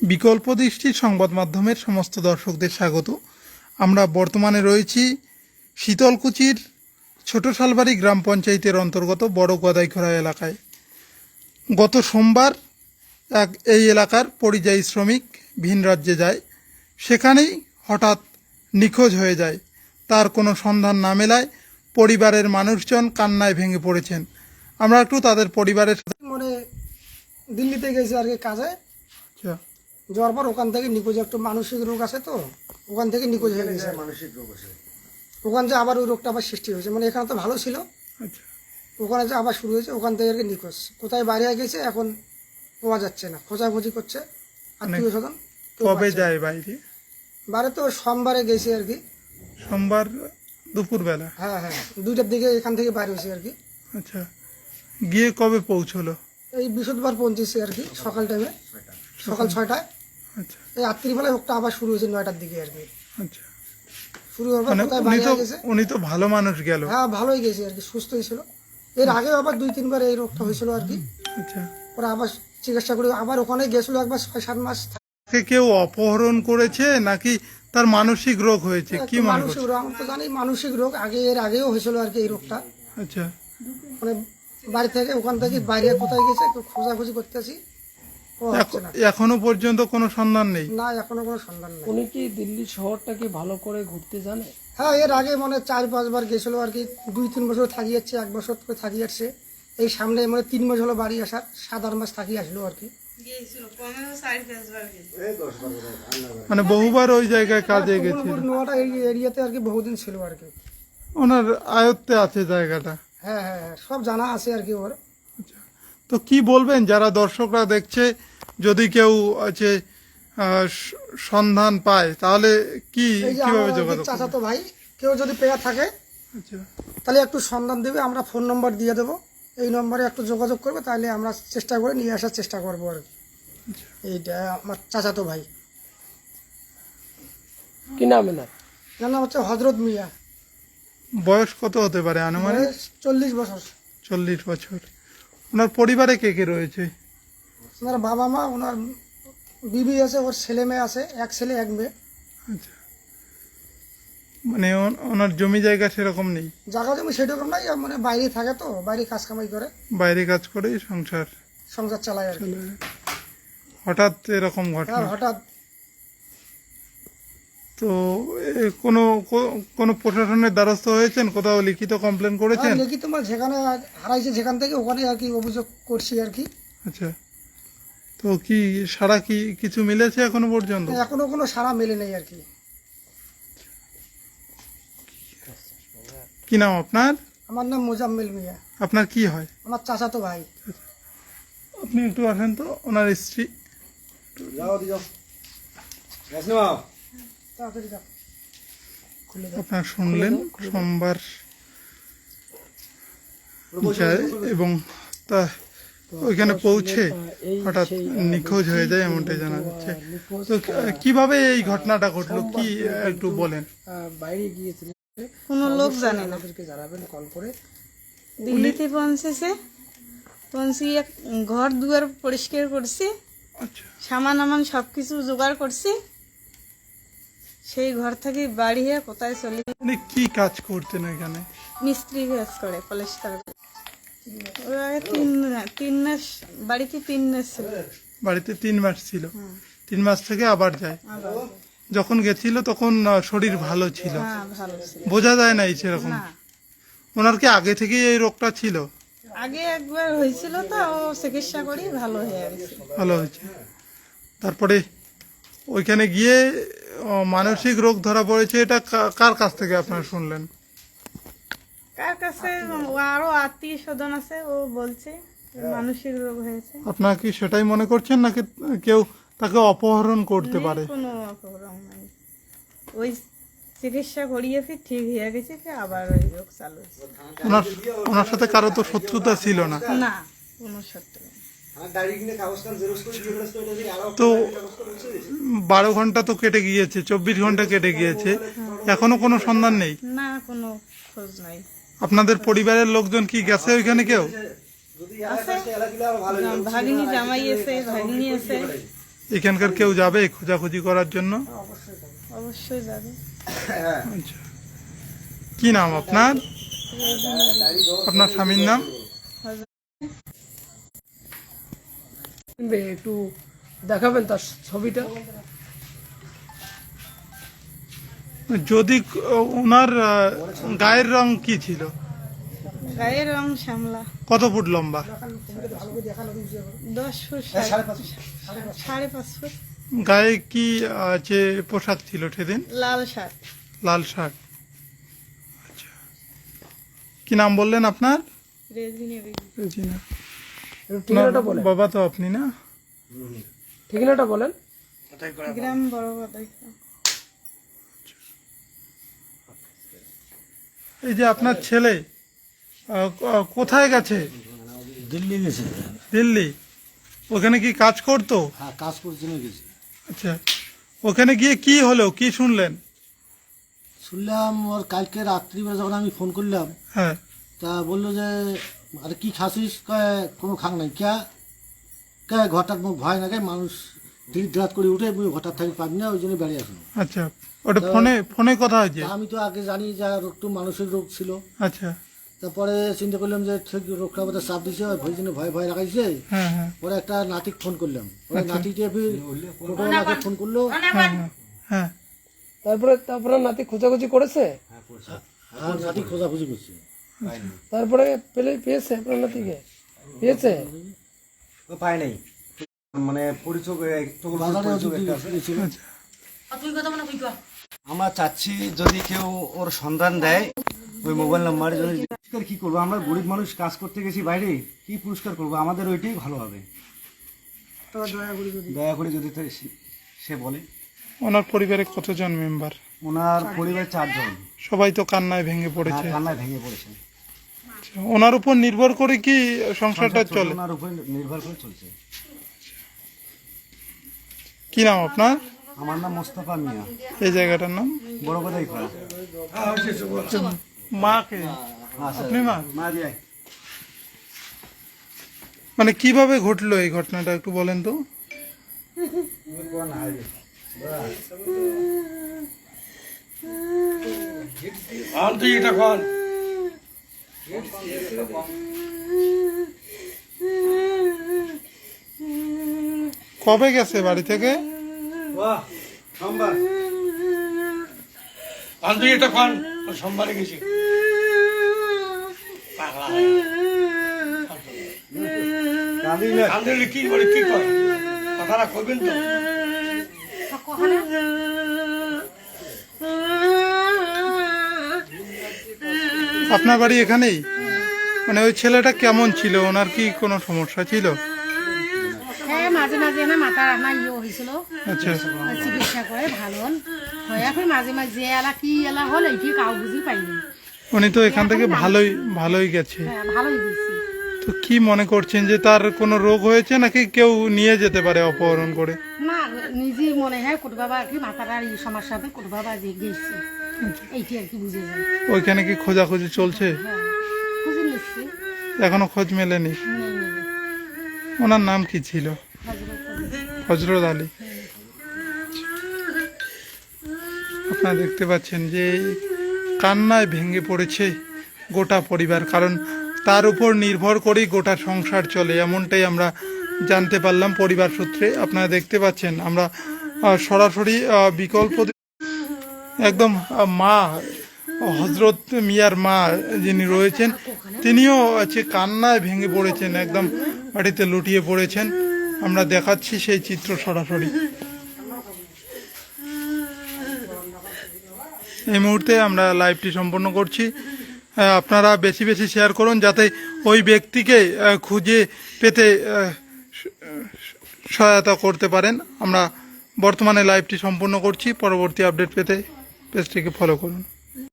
বিকল্প দৃষ্টির সংবাদ মাধ্যমের সমস্ত দর্শকদের স্বাগত। আমরা বর্তমানে রয়েছি শীতলকুচির ছোট শালবাড়ি গ্রাম পঞ্চায়েতের অন্তর্গত বড় গদাইখোড়া এলাকায়। গত সোমবার এক এই এলাকার পরিযায়ী শ্রমিক ভিন রাজ্যে যায়। সেখানেই হঠাৎ নিখোঁজ হয়ে যায়। তার কোনো সন্ধান না মেলায় পরিবারের মানুষজন কান্নায় ভেঙে পড়েছেন। আমরা একটু তাদের পরিবারের সাথে মানে দিল্লিতে গেছি আর কি কাজে। আচ্ছা, যাওয়ার পর ওখান থেকে নিখোঁজ একটু মানসিক রোগ আছে তো ওখান থেকে নিখোঁজ হয়ে গেছে। মানসিক রোগ আছে। ওখান থেকে আবার ওই রোগটা আবার সৃষ্টি হয়েছে। মানে এখানে তো ভালো ছিল। আচ্ছা। ওখানে যে আবার শুরু হয়েছে ওখান থেকে আর কি নিখোঁজ। কোথায় বাইরে গেছে এখন পাওয়া যাচ্ছে না। খোঁজাখুঁজি করছে। আত্মীয় স্বজন কবে যায় বাইরে বাইরে তো সোমবারে গেছে আর কি। সোমবার দুপুরবেলা? হ্যাঁ হ্যাঁ দুইটার দিকে এখান থেকে বাইরে হয়েছে আর কি। আচ্ছা। গিয়ে কবে পৌঁছলো? এই বৃহস্পতিবার পৌঁছেছে আর কি সকাল টাইমে সকাল ছয়টায়। আচ্ছা। এই রাত্রিবেলায় রোগটা আবার শুরু হয়েছে নয়টার দিকে আর কি। আচ্ছা। শুরু হওয়ার মানে কোথায় উনি তো গেছে? উনি তো ভালো মানুষ গেল। হ্যাঁ ভালোই গেছে আর কি সুস্থই ছিল। এর আগেও আবার দুই তিনবার এই রোগটা হয়েছিল আর কি। আচ্ছা। পরে আবার চিকিৎসা করে আবার ওখানে গেছিল একবার ছয় সাত মাস। তাকে কেউ অপহরণ করেছে নাকি তার মানসিক রোগ হয়েছে? কি মানসিক রোগ আমরা তো জানি মানসিক রোগ আগে এর আগেও হয়েছিল আর কি এই রোগটা। আচ্ছা। মানে বাড়ি থেকে ওখান থেকে বাইরে কোথায় গেছে খোঁজাখুঁজি করতেছি এখনও পর্যন্ত কোনো সন্ধান নেই? না এখনও কোনো সন্ধান নেই। উনি কি দিল্লি শহরটাকে ভালো করে ঘুরতে জানে? হ্যাঁ এর আগে মানে চার পাঁচবার গেছিল আর কি দুই তিন বছর থাকি যাচ্ছে এক বছর করে থাকি যাচ্ছে। এই সামনে মানে তিন মাস হলো বাড়ি আসার সাত আট মাস থাকি আসলো আর কি। মানে বহুবার ওই জায়গায় কাজে গেছিল। নোয়াটা এই এরিয়াতে আর কি বহুদিন ছিল আর কি। ওনার আয়ত্তে আছে জায়গাটা। হ্যাঁ হ্যাঁ হ্যাঁ সব জানা আছে আর কি ওর। তো কি বলবেন? যারা দর্শকরা দেখছে যদি কেউ আছে সন্ধান পায় তাহলে কি কীভাবে আমার যোগাযোগ? চাচাতো ভাই কেউ যদি পেয়ে থাকে আচ্ছা। তাহলে একটু সন্ধান দেবে আমরা ফোন নম্বর দিয়ে দেবো। এই নম্বরে একটু যোগাযোগ করবে তাহলে আমরা চেষ্টা করে নিয়ে আসার চেষ্টা করব আর কি। এইটা আমার চাচাতো ভাই। কি নাম এনার? যার নাম হচ্ছে হজরত মিয়া। বয়স কত হতে পারে আনুমানিক? চল্লিশ বছর। চল্লিশ বছর। ওনার পরিবারে কে কে রয়েছে? ওনার বাবা মা ওনার বিবি আছে ওর ছেলে মেয়ে আছে এক ছেলে এক মেয়ে। আচ্ছা। মানে ওনার জমি জায়গা সেরকম নেই? জায়গা জমি সেরকম নাই মানে বাইরে থাকে তো বাইরে কাজ কামাই করে। বাইরে কাজ করেই সংসার সংসার চালায় আর হঠাৎ এরকম ঘটনা? হঠাৎ তো এ, কোনো কোনো প্রশাসনের দ্বারস্থ হয়েছেন? কোথাও লিখিত কমপ্লেন করেছেন? আর লিখিত মানে যেখানে হারাইছে যেখান থেকে ওখানে আর কি অভিযোগ করছি আর কি। আচ্ছা। তো কি সারা কি কিছু মিলেছে এখনও পর্যন্ত? এখনও কোনো সারা মেলে নেই আর কি। কি নাম আপনার? আমার নাম মোজাম্মেল মিয়া। আপনার কি হয়? আমার চাচাতো ভাই। আপনি একটু আসেন তো ওনার স্ত্রী। যাও দি আপনার শুনলেন সোমবার যায় এবং তা ওইখানে পৌঁছে হঠাৎ নিখোঁজ হয়ে যায় এমনটাই জানা যাচ্ছে। তো কীভাবে এই ঘটনাটা ঘটলো? কি একটু বলেন। বাইরে গিয়েছিলেন। কোনো লোক জানে না। জানাবেন কল করে। দিল্লিতে পৌঁছেছে। পৌঁছিয়ে ঘর দুয়ার পরিষ্কার করছে। আচ্ছা। সামান আমান সব কিছু জোগাড় করছে। সেই ঘর থেকে বাড়ি হয়ে কোথায় চলে? উনি কি কাজ করতেন এখানে? মিস্ত্রি কাজ করে পলিস্টার ওর আগে তিন তিন মাস বাড়িতে তিন মাস ছিল। বাড়িতে তিন মাস ছিল। তিন মাস থেকে আবার যায়। যখন গেছিল তখন শরীর ভালো ছিল। হ্যাঁ ভালো ছিল। বোঝা যায় না সেরকম। না। ওনার কি আগে থেকেই এই রোগটা ছিল? আগে একবার হয়েছিল তো ও চিকিৎসা করি ভালো হয়ে গেছে। ভালো হয়েছে। তারপরে ওইখানে গিয়ে মানসিক রোগ ধরা পড়েছে এটা কার কাছ থেকে আপনারা শুনলেন? কার কাছে? আরও আত্মীয় স্বজন আছে ও বলছে মানসিক রোগ হয়েছে। আপনারা কি সেটাই মনে করছেন নাকি কেউ তাকে অপহরণ করতে পারে? কোনো অপরম নাই। ওই চিকিৎসা করিয়ে ফির ঠিক হয়ে গেছে ফির আবার ওই রোগ চালু ওনার ওনার সাথে কারও তো শত্রুতা ছিল না। না কোনো সত্য তো বারো ঘণ্টা তো কেটে গিয়েছে চব্বিশ ঘণ্টা কেটে গিয়েছে। এখনও কোনো সন্ধান নেই? না কোনো খোঁজ নাই। আপনাদের পরিবারের লোকজন কি গেছে ওইখানে কেউ? এখানকার কেউ যাবে খোঁজাখুঁজি করার জন্য? অবশ্যই যাবে। আচ্ছা। কি নাম আপনার? আপনার স্বামীর নাম? একটু দেখাবেন তার ছবিটা। যদি ওনার গায়ের রং কি ছিল? গায়ের রং শ্যামলা। কত ফুট লম্বা? দশ ফুট সাড়ে সাড়ে পাঁচ ফুট। গায়ে কি আছে পোশাক ছিল সেদিন? লাল শার্ট। লাল শার্ট। আচ্ছা। কি নাম বললেন আপনার? রেজিনে। ঠিকানাটা বলেন। বাবা তো আপনি না? ঠিকানাটা বলেন। গ্রাম বড় এই যে আপনার ছেলে কোথায় গেছে? দিল্লি গেছে। দিল্লি। ওখানে কি কাজ করতো? হ্যাঁ কাজ করছে না গেছে। আচ্ছা ওখানে গিয়ে কি হলো? কি শুনলেন? শুনলাম ওর কালকে রাত্রিবেলা যখন আমি ফোন করলাম হ্যাঁ। তা বলল যে আরে কি খাসিস? কোনো খাং নাই। ক্যা? কে ঘরটার মুখ ভয় না মানুষ করে উঠে মুই ঘরটার থাকি পাবি না ওই জন্য বেরিয়ে আসলাম। আচ্ছা ওটা ফোনে ফোনে কথা হয়েছে? আমি তো আগে জানি যে মানুষের রোগ ছিল। আচ্ছা। তারপরে চিন্তা করলাম যে ঠিক রোগটা বোধহয় চাপ দিছে ওই জন্য ভয় ভয় লাগাইছে। হ্যাঁ হ্যাঁ। পরে একটা নাতিক ফোন করলাম। ওরা নাতিকে ফির টোটোওয়ালাকে ফোন করল। হ্যাঁ হ্যাঁ হ্যাঁ। তারপরে তারপরে নাতি খোঁজাখুঁজি করেছে? নাতি খোঁজাখুঁজি করছে। তারপরে পেলে পেয়েছে আপনার নাতিকে পেয়েছে? ও পায় নাই। মানে পরিচয়। দিয়েছিল আমরা চাচ্ছি যদি কেউ ওর সন্ধান দেয় ওই মোবাইল নাম্বারে যদি পুরস্কার কি করব? আমরা গরিব মানুষ কাজ করতে গেছি বাইরে কি পুরস্কার করব? আমাদের ওইটাই ভালো হবে। দয়া করে যদি দয়া করে যদি তো সে- সে বলে। ওনার পরিবারে কতজন মেম্বার ওনার পরিবার চারজন। সবাই তো কান্নায় ভেঙে পড়েছে। হ্যাঁ, কান্নায় ভেঙে পড়েছে। ওনার উপর নির্ভর করে কি সংসারটা চলে? ওনার উপর নির্ভর করে চলছে। কি নাম আপনার? আমার নাম মোস্তফা মিয়া। এই জায়গাটার নাম? বড় কথাই মাকে হ্যাঁ আপনি মা? মা দিয়ে মানে কীভাবে ঘটলো এই ঘটনাটা একটু বলেন তো। কবে গেছে বাড়ি থেকে? সোমবার। আন্টি এটা খান। সোমবারে গেছি। কি বলে কি কয় কথাটা কইবেন তো। আপনার বাড়ি এখানেই? মানে ওই ছেলেটা কেমন ছিল? ওনার কি কোনো সমস্যা ছিল? হ্যাঁ মাঝে মাঝে না মাথা আমার ইয়ে হয়েছিল। আচ্ছা। চিকিৎসা করে ভালো। হল এখন মাঝে মাঝে যে এলা কি এলা হল এইটি কাউ বুঝি পাইনি উনি তো এখান থেকে ভালোই ভালোই গেছে। হ্যাঁ ভালোই তো কি মনে করছেন যে তার কোনো রোগ হয়েছে নাকি কেউ নিয়ে যেতে পারে অপহরণ করে? না নিজেই মনে হয় কোট বাবা কি মাথার এই সমস্যাতে কোট বাবা যে গেছে। ওইখানে কি খোঁজাখুঁজি চলছে? এখনও খোঁজ মেলেনি। ওনার নাম কি ছিল? হজরত। আলী। আপনারা দেখতে পাচ্ছেন যে কান্নায় ভেঙে পড়েছে গোটা পরিবার, কারণ তার উপর নির্ভর করেই গোটা সংসার চলে, এমনটাই আমরা জানতে পারলাম পরিবার সূত্রে। আপনারা দেখতে পাচ্ছেন, আমরা সরাসরি বিকল্প একদম মা, হজরত মিয়ার মা যিনি রয়েছেন, তিনিও আছে কান্নায় ভেঙে পড়েছেন, একদম বাড়িতে লুটিয়ে পড়েছেন। আমরা দেখাচ্ছি সেই চিত্র সরাসরি। এই মুহূর্তে আমরা লাইভটি সম্পন্ন করছি। আপনারা বেশি বেশি শেয়ার করুন যাতে ওই ব্যক্তিকে খুঁজে পেতে সহায়তা করতে পারেন। আমরা বর্তমানে লাইভটি সম্পূর্ণ করছি। পরবর্তী আপডেট পেতে পেজটিকে ফলো করুন।